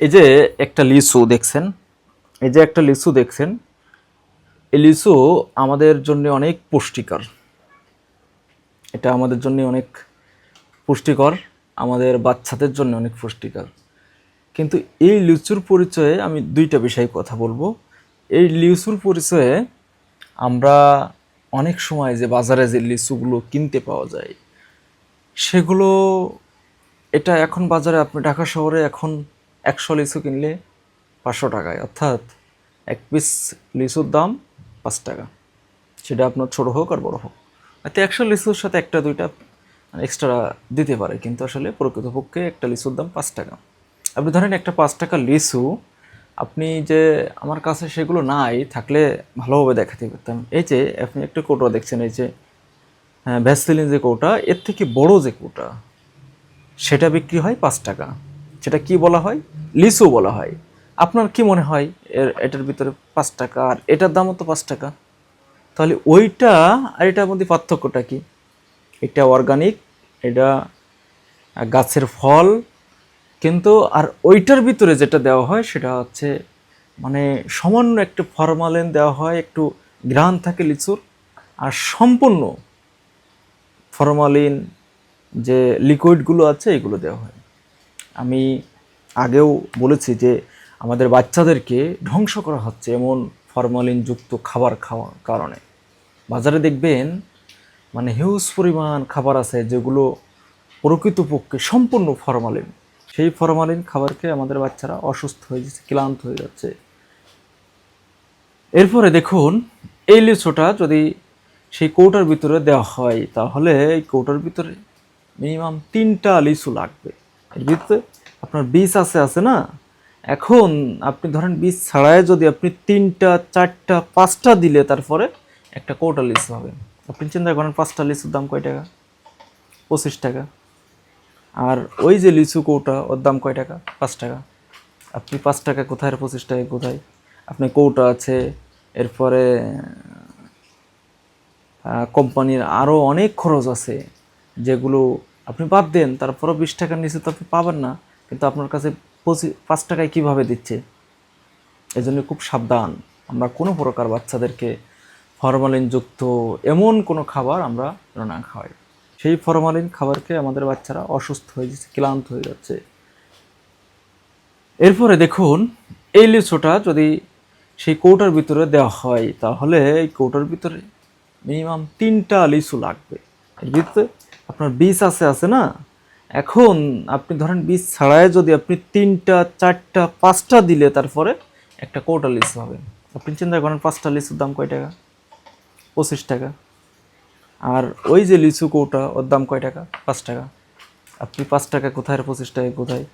এই যে একটা লিচু দেখছেন, এই যে একটা লিচু দেখছেন, এই লিচু আমাদের জন্য অনেক পুষ্টিকর। এটা আমাদের জন্য অনেক পুষ্টিকর, আমাদের বাচ্চাদের জন্য অনেক পুষ্টিকর। কিন্তু এই লিচুর পরিচয়ে আমি দুইটা বিষয়ে কথা বলব। এই লিচুর পরিচয়ে আমরা অনেক সময় যে বাজারে যে লিচুগুলো কিনতে পাওয়া যায়, সেগুলো, এটা এখন বাজারে, আপনি ঢাকা শহরে এখন একশো লিচু কিনলে পাঁচশো টাকায়, অর্থাৎ এক পিস লিচুর দাম পাঁচ টাকা। সেটা আপনার ছোটো হোক আর বড় হোক। এতে একশো লিচুর সাথে একটা, দুইটা এক্সট্রা দিতে পারে, কিন্তু আসলে প্রকৃতপক্ষে একটা লিচুর দাম পাঁচ টাকা। আপনি ধরেন একটা পাঁচ টাকা লিচু, আপনি যে আমার কাছে সেগুলো নাই, থাকলে ভালোভাবে দেখাতে পারতাম। এই যে, আপনি একটা কৌটো দেখছেন, এই যে হ্যাঁ ভ্যাসলিন যে কৌটা, এর থেকে বড় যে কৌটা, সেটা বিক্রি হয় পাঁচ টাকা। সেটা কি বলা হয়? লিচু বলা হয়। আপনার কি মনে হয় এর, এটার ভিতরে পাঁচ টাকা? আর এটার দামও তো পাঁচ টাকা। তাহলে ওইটা আর এটার মধ্যে পার্থক্যটা কি? এটা অর্গানিক এটা গাছের ফল, কিন্তু আর ওইটার ভিতরে যেটা দেওয়া হয় সেটা হচ্ছে মানে সামান্য একটু ফরমালিন দেওয়া হয়, একটু ঘ্রাণ থাকে লিচুর। আর সম্পূর্ণ ফরমালিন যে লিকুইডগুলো আছে, এগুলো দেওয়া হয়। আমি আগেও বলেছি যে আমাদের বাচ্চাদেরকে ধ্বংস করা হচ্ছে এমন ফরমালিনযুক্ত খাবার খাওয়ার কারণে। বাজারে দেখবেন মানে হিউজ পরিমাণ খাবার আছে যেগুলো প্রকৃতপক্ষে সম্পূর্ণ ফরমালিন। সেই ফরমালিন খাবারকে আমাদের বাচ্চারা অসুস্থ হয়ে যাচ্ছে, ক্লান্ত হয়ে যাচ্ছে। এরপরে দেখুন, এই লিচুটা যদি সেই কৌটার ভিতরে দেওয়া হয়, তাহলে এই কৌটার ভিতরে মিনিমাম তিনটা লিচু লাগবে। এর ভিতরে আপনার বীজ আছে আছে না? এখন আপনি ধরেন বীজ ছাড়াই যদি আপনি তিনটা, চারটা, পাঁচটা দিলে তারপরে একটা কৌটা লিচু হবে। আপনি চিন্তা করেন পাঁচটা লিচুর দাম কয় টাকা? পঁচিশ টাকা। আর ওই যে লিচু কৌটা, ওর দাম কয় টাকা? পাঁচ টাকা। আপনি পাঁচ টাকা কোথায়, আর পঁচিশ টাকা কোথায়? আপনি কৌটা আছে, এরপরে কোম্পানির আরও অনেক খরচ আছে, যেগুলো আপনি বাদ দেন, তারপরও বিশ টাকার নিচে তো আপনি পাবেন না। কিন্তু আপনার কাছে পঁচিশ পাঁচ টাকায় কীভাবে দিচ্ছে? এই জন্য খুব সাবধান। আমরা কোনো প্রকার বাচ্চাদেরকে ফরমালিনযুক্ত এমন কোনো খাবার আমরা না খাওয়াই। সেই ফরমালিন খাবারকে আমাদের বাচ্চারা অসুস্থ হয়ে যাচ্ছে, ক্লান্ত হয়ে যাচ্ছে। এরপরে দেখুন, এই লিচুটা যদি সেই কৌটার ভিতরে দেওয়া হয়, তাহলে এই কৌটার ভিতরে মিনিমাম তিনটা লিচু লাগবে। এর ভিতরে আপনার বীজ আছে আছে না? এখন আপনি ধরেন বীজ ছাড়াই যদি আপনি তিনটা, চারটা, পাঁচটা দিলে তারপরে একটা কোটা লিচু হবে। আপনি চিন্তা করেন পাঁচটা লিচুর দাম কয় টাকা? পঁচিশ টাকা। আর ওই যে লিচু কৌটা, ওর দাম কয় টাকা? পাঁচ টাকা। আপনি পাঁচ টাকা কোথায় পঁচিশ টাকা কোথায়?